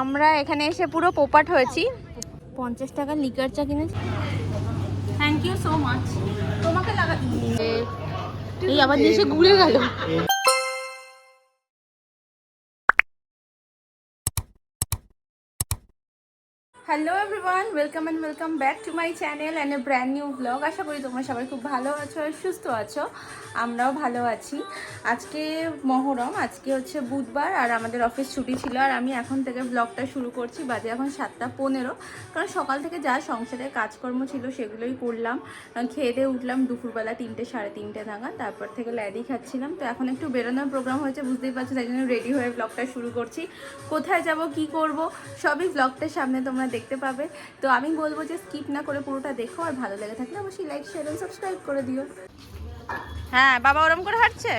আমরা এখানে এসে পুরো পোপাট হয়েছি। পঞ্চাশ টাকার লিকার চা কিনেছি। থ্যাংক ইউ সো মাচ তোমাকে লাগা এই আবার দেশে ঘুরে গেল। Hello everyone welcome and welcome back to my channel and a brand new blog আশা করি তোমরা সবাই খুব ভালো আছো আর সুস্থ আছো। আমরাও ভালো আছি। আজকে মহরম, আজকে হচ্ছে বুধবার আর আমাদের অফিস ছুটি ছিল আর আমি এখন থেকে ব্লগটা শুরু করছি। বাজে এখন সাতটা পনেরো। কারণ সকাল থেকে যা সংসারের কাজকর্ম ছিল সেগুলোই করলাম। খেয়ে দিয়ে উঠলাম দুপুরবেলা তিনটে, সাড়ে তিনটে নাগাদ। তারপর থেকে ল্যাডি খাচ্ছিলাম। তো এখন একটু বেরোনোর প্রোগ্রাম হয়েছে, বুঝতেই পারছ, তাই জন্য রেডি হয়ে ব্লগটা শুরু করছি। কোথায় যাব, কি করব, সবই ব্লগটার সামনে তোমরা দেখতে পাবে। তো আমি বলব যে স্কিপ না করে পুরোটা দেখো আর ভালো লেগে থাকলে অবশ্যই লাইক শেয়ার এবং সাবস্ক্রাইব করে দিও। হ্যাঁ বাবা ওরম করে হাঁটছে?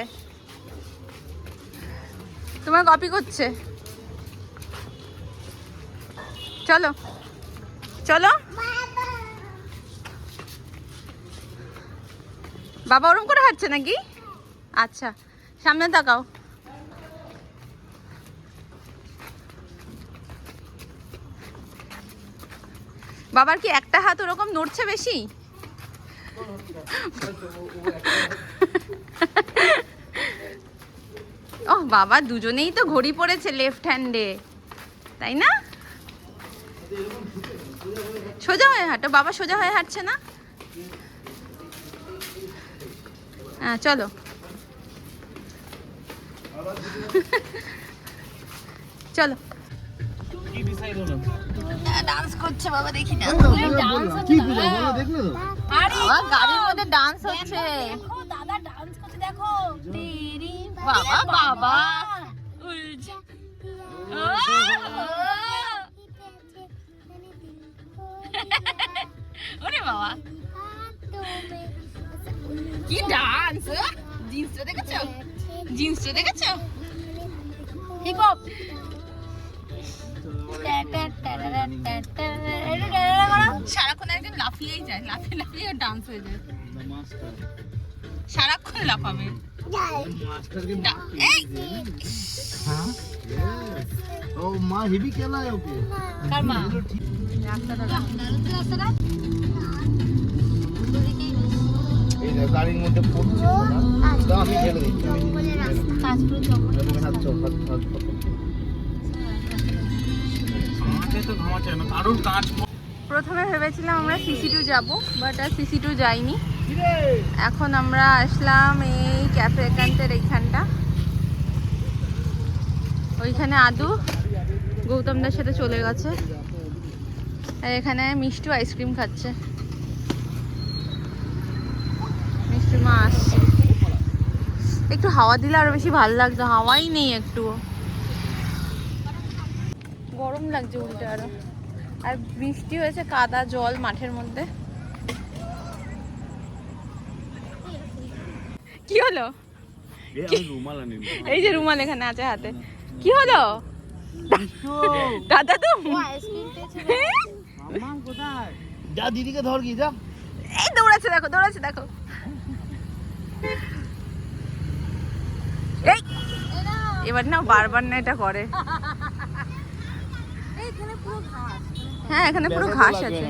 তোমার কপি করছে? চলো চলো। বাবা ওরম করে হাঁটছে নাকি? আচ্ছা সামনে তাকাও। বাবার কি একটা হাত ওরকম নড়ছে বেশি? ও বাবা, দুজনেই তো ঘড়ি পড়েছে লেফট হ্যান্ডে তাই না? সোজা হয়ে হাঁটো, বাবা সোজা হয়ে হাঁটছে না? হ্যাঁ চলো। চলো। ডান্স করছে বাবা দেখি না। কি পূজা বলো দেখলে তো? আরে গাড়ির মধ্যে ডান্স হচ্ছে। দাদা ডান্স দেখো। বাবা বাবা। ওরে বাবা। কি ডান্স জিন্সটা দেখেছ? জিন্সটা দেখেছ? হিপ হপ সারাক্ষণ একজন লাফিয়েই যায় লাফিয়ে লাফিয়ে ডান্স হয়ে যায়। সারাক্ষণ লাফাবে। ও মা? হেভি খেলায় ওকে কার মা গাড়ির মধ্যে পড়ছে আমি ঢেলে দিচ্ছি। প্রথমে ভেবেছিলাম আমরা সিসি টু যাব বাট আর সিসি টু যাইনি। এখন আমরা আসলাম এই ক্যাফে একান্তের এইখানটা। ওইখানে আদু গৌতমদার সাথে চলে গেছে। এখানে মিষ্টু আইসক্রিম খাচ্ছে। মিষ্টি মা আসছে। একটু হাওয়া দিলে আরও বেশি ভালো লাগতো, হাওয়াই নেই একটু গরম লাগছে উল্টে আরও। আর বৃষ্টি হয়েছে কাদা জল মাঠের মধ্যে। কি হলো? আমি রুমাল আনিনি এই যে রুমাল এখানে আছে হাতে। কি হলো? দাদা তো যা দিদিকে ধর কি যা। এই দৌড়াচ্ছে দেখো দৌড়াচ্ছে দেখো। এই! এবার না বারবার না এটা করে। হ্যাঁ এখানে পুরো ঘাস আছে?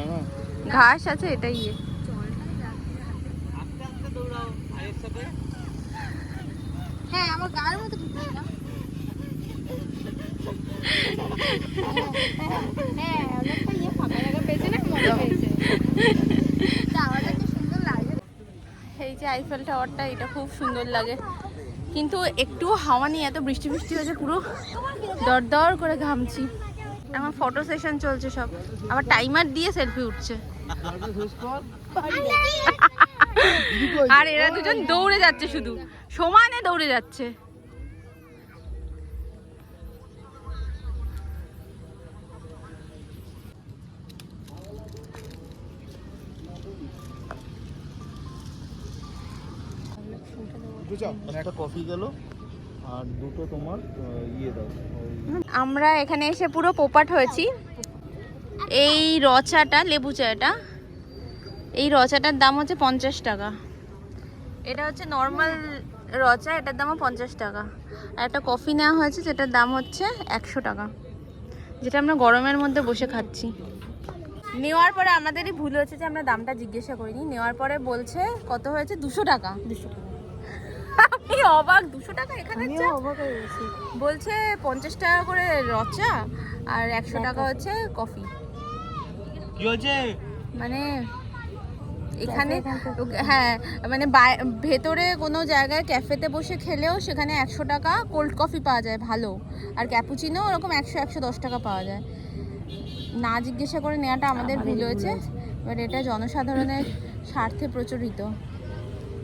ঘাস আছে এটাই ইয়ে। হ্যাঁ আমার গায়ের না। হ্যাঁ ইয়ে ফাঁকা পেয়েছে না মজা পেয়েছে। টাওয়ারটা কি সুন্দর লাগছে এই যে আইফেল টাওয়ারটা এটা খুব সুন্দর লাগে। কিন্তু একটু হাওয়া নিয়ে এত বৃষ্টি বৃষ্টি হয়েছে পুরো দর দর করে ঘামছি। আমার ফটো সেশন চলছে সব। আবার টাইমার দিয়ে সেলফি উঠছে। আর এরা দুজন দৌড়ে যাচ্ছে শুধু। সমানে দৌড়ে যাচ্ছে। একটা কফি গেল। আর দুটো তোমার ইয়ে দাও। আমরা এখানে এসে পুরো পোপাট হয়েছি। এই রচাটা লেবু চাটা এই রচাটার দাম হচ্ছে পঞ্চাশ টাকা। এটা হচ্ছে নর্মাল রচা এটার দামও পঞ্চাশ টাকা। আর একটা কফি নেওয়া হয়েছে যেটার দাম হচ্ছে একশো টাকা। যেটা আমরা গরমের মধ্যে বসে খাচ্ছি। নেওয়ার পরে আমাদেরই ভুল হয়েছে যে আমরা দামটা জিজ্ঞাসা করিনি। নেওয়ার পরে বলছে কত হয়েছে? দুশো টাকা। দুশো টাকা। আমি অবাক দুশো টাকা এখানে অবাক বলছে পঞ্চাশ টাকা করে রচা আর একশো টাকা হচ্ছে কফি। মানে এখানে হ্যাঁ মানে ভেতরে কোনো জায়গায় ক্যাফেতে বসে খেলেও সেখানে একশো টাকা কোল্ড কফি পাওয়া যায় ভালো। আর ক্যাপুচিনো ওরকম একশো একশো দশ টাকা পাওয়া যায়। না জিজ্ঞাসা করে নেওয়াটা আমাদের ভুল হয়েছে এবার এটা জনসাধারণের স্বার্থে প্রচলিত।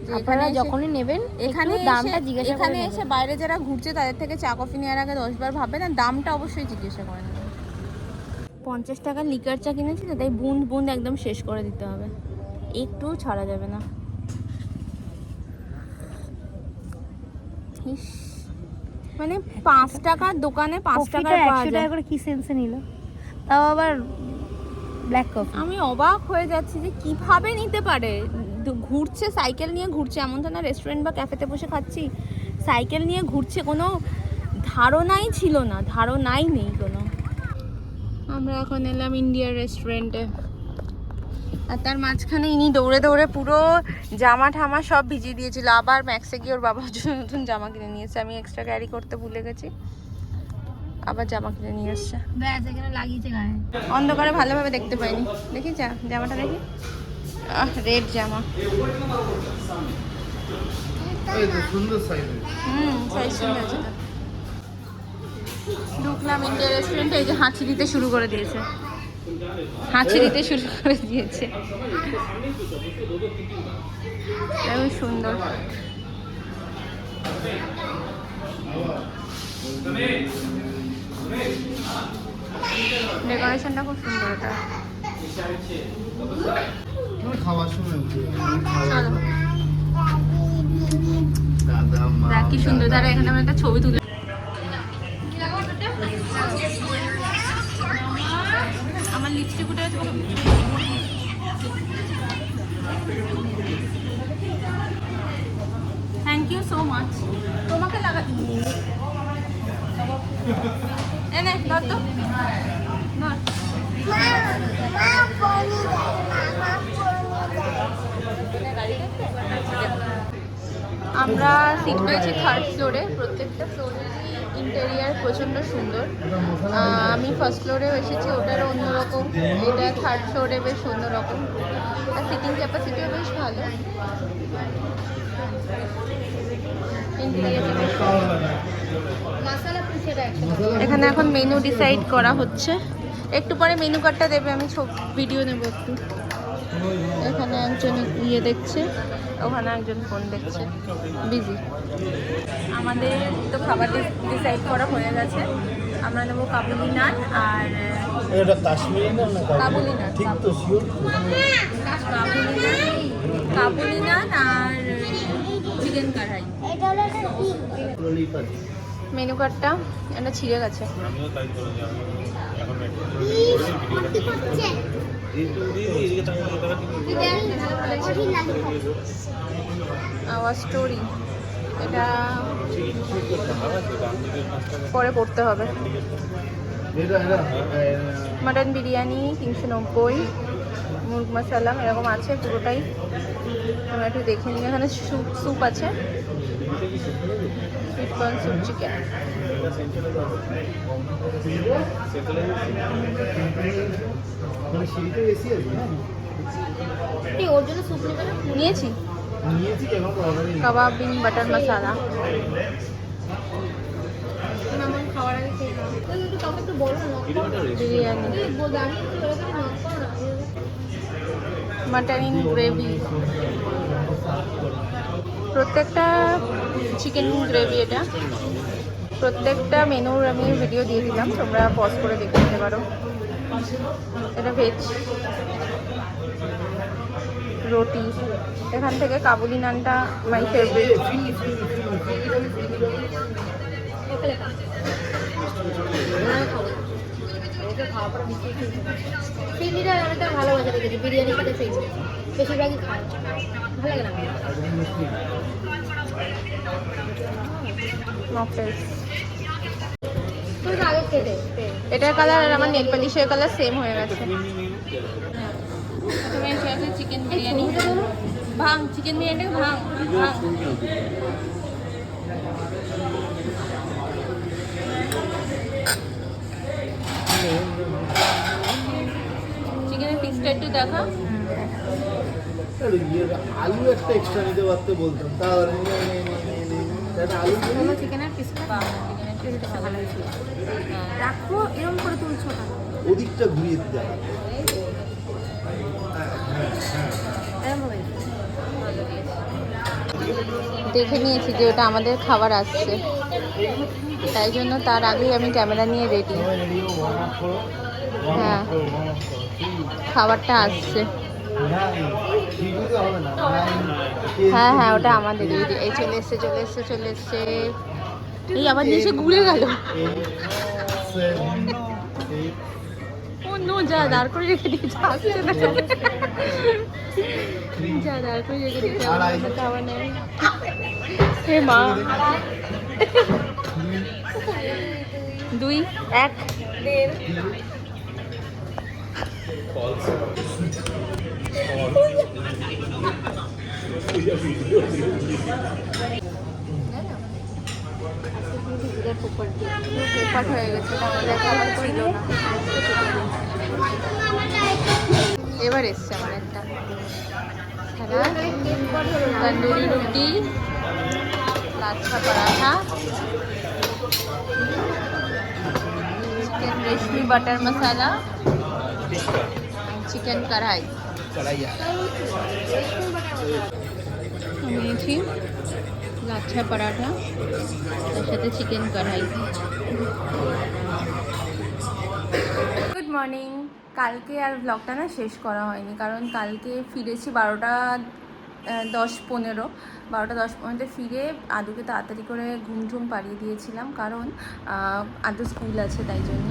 যে আপনারা যখনই নেবেন এখানে দামটা এসে- জিজ্ঞাসা এখানে এসে বাইরে যারা ঘুরছে তাদের থেকে চা কফি নেওয়ার আগে দশবার ভাবে আর দামটা অবশ্যই জিজ্ঞাসা করে নেবে পঞ্চাশ টাকার লিকার চা কিনেছি তো তাই বুন্দ বুন্দ একদম শেষ করে দিতে হবে। একটুও ছাড়া যাবে না। ইস, মানে পাঁচ টাকার দোকানে পাঁচ টাকার একশো টাকা করে কি সেন্সে নিল? তাও আবার ব্ল্যাক কফি আমি অবাক হয়ে যাচ্ছি যে কীভাবে নিতে পারে? ঘুরছে, সাইকেল নিয়ে ঘুরছে। এমন তো না রেস্টুরেন্ট বা ক্যাফেতে বসে খাচ্ছি। সাইকেল নিয়ে ঘুরছে, কোনো ধারণাই ছিল না, ধারণাই নেই কোনো। আমরা এখন এলাম ইন্ডিয়ার রেস্টুরেন্টে আর তার মাঝখানে ইনি দৌড়ে দৌড়ে পুরো জামা ঠামা সব ভিজিয়ে দিয়েছিল। আবার ম্যাক্সে গিয়ে ওর বাবার জন্য নতুন জামা কিনে নিয়েছে। আমি এক্সট্রা ক্যারি করতে ভুলে গেছি। আবার জামা কিনে নিয়ে এসছে। ব্যাস লাগিয়েছে গায়ে। অন্ধকারে ভালোভাবে দেখতে পাইনি। দেখি যা, জামাটা দেখি। আহ রেড জামা। হুম সাইজ সুন্দর আছে। ঢুকলাম ইন্ডিয়া রেস্টুরেন্টে এই যে হাঁচি দিতে শুরু করে দিয়েছে। হাঁচি দিতে শুরু করে দিয়েছে। সুন্দর। ডেকোরেশনটা খুব সুন্দর এটা খাওয়ার সময় চলো। দাদা মা দেখ কি সুন্দর। তারা এখানে আমরা একটা ছবি তুলে আমার লিপস্টিক উঠে থ্যাংক ইউ সো মাচ তোমাকে লাগাতে এনে ধর তো। ধর। আমরা সিট পেয়েছি থার্ড ফ্লোরে প্রত্যেকটা ফ্লোরেরই ইন্টেরিয়ার প্রচণ্ড সুন্দর। আমি ফার্স্ট ফ্লোরেও এসেছি, ওটারও অন্যরকম। এটা থার্ড ফ্লোরে বেশ অন্যরকম। আর সিটিং ক্যাপাসিটিও বেশ ভালো। এখানে এখন মেনু ডিসাইড করা হচ্ছে। একটু পরে মেনু কার্ডটা দেবে, আমি ভিডিও নেব একটু। এখানে একজন ইয়ে দেখছে। ওখানে একজন ফোন দেখছে। বিজি আমাদের তো খাবার ডিসাইড করা হয়ে গেছে। আমরা নেব কাবুলি নান আর এটা কাশ্মীরি না না কাবুলি? নান। ঠিক তো শিওর কাবুলি নান কাবুলি নান আর চিকেন কড়াই ললিপপ মেনু কার্ডটা এটা ছিঁড়ে গেছে। আওয়ার স্টোরি এটা পরে পড়তে হবে। মাটন বিরিয়ানি তিনশো নব্বই। মুরগ মশালাম এরকম আছে পুরোটাই। আমরা একটু দেখে নিই এখানে স্যুপ স্যুপ আছে। চিকেন এসি আছে? না ওর জন্য স্যুপ নিয়েছি। কাবাব বিন butter masala. Biryani. Mutton in gravy. প্রত্যেকটা চিকেন গ্রেভি এটা। প্রত্যেকটা মেনুর আমি ভিডিও দিয়ে দিলাম। তোমরা পজ করে দেখে নিতে পারো। এটা ভেজ রুটি। এখান থেকে কাবুলি নানটা মাই ফেভারিট ফিরনিটা অনেকটা ভালো বাজে বিরিয়ানির সাথে ফিরনি বেশিরভাগই খায়। ভালো লাগে না। মকটেলস তো আগে কেটে এটার কালার আর আমার নেল পালিশের কালার সেম হয়ে গেছে। প্রথমে এসে আছে চিকেন বিরিয়ানি। ভাং চিকেন বিরিয়ানি ভাং ভাং চিকেনের পিসটা একটু দেখা। আলু একটা এক্সট্রা নিতে পারতে বলতাম তাহলে আলু চিকেনের পিসটা ভালো হ্যাঁ। রাখো এরকম করে তুলছো ওদিকটা ঘুরিয়ে দিতে দেখে নিয়েছি যে ওটা আমাদের খাবার আসছে। তাই জন্য তার আগেই আমি ক্যামেরা নিয়ে রেডি হ্যাঁ। খাবারটা আসছে। হ্যাঁ হ্যাঁ ওটা আমাদের এই চলে এসছে চলে এসছে চলে এসছে। এই আবার এসে ঘুরে গেল। নো যা দাঁড় করে রেখে দিয়েছে যা দাঁড় করে রেখে দিয়েছে হে মা। দুই, এক। পোপাট হয়ে গেছে আমাদের ছিল না। এবার এসছে আমার একটা। Tandoori roti, lachha paratha, chicken reshmi butter masala, chicken kadai. নিয়েছি লাচ্ছা পরাঠা, তার সাথে চিকেন কড়াই। গুড মর্নিং কালকে আর ব্লগটা না শেষ করা হয়নি, কারণ কালকে ফিরেছি বারোটা দশ পনেরো। বারোটা দশ পনেরোতে ফিরে আদুকে তাড়াতাড়ি করে ঘুম ঠুম পাড়িয়ে দিয়েছিলাম, কারণ আদু স্কুল আছে তাই জন্য।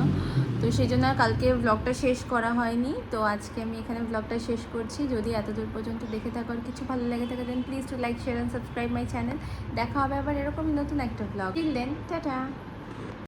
তো সেই জন্য আর কালকে ব্লগটা শেষ করা হয়নি। তো আজকে আমি এখানে ব্লগটা শেষ করছি। যদি এতদূর পর্যন্ত দেখে থাকার কিছু ভালো লেগে থাকে then please do like share and subscribe my channel দেখা হবে আবার এরকম নতুন একটা ব্লগ দেন টাটা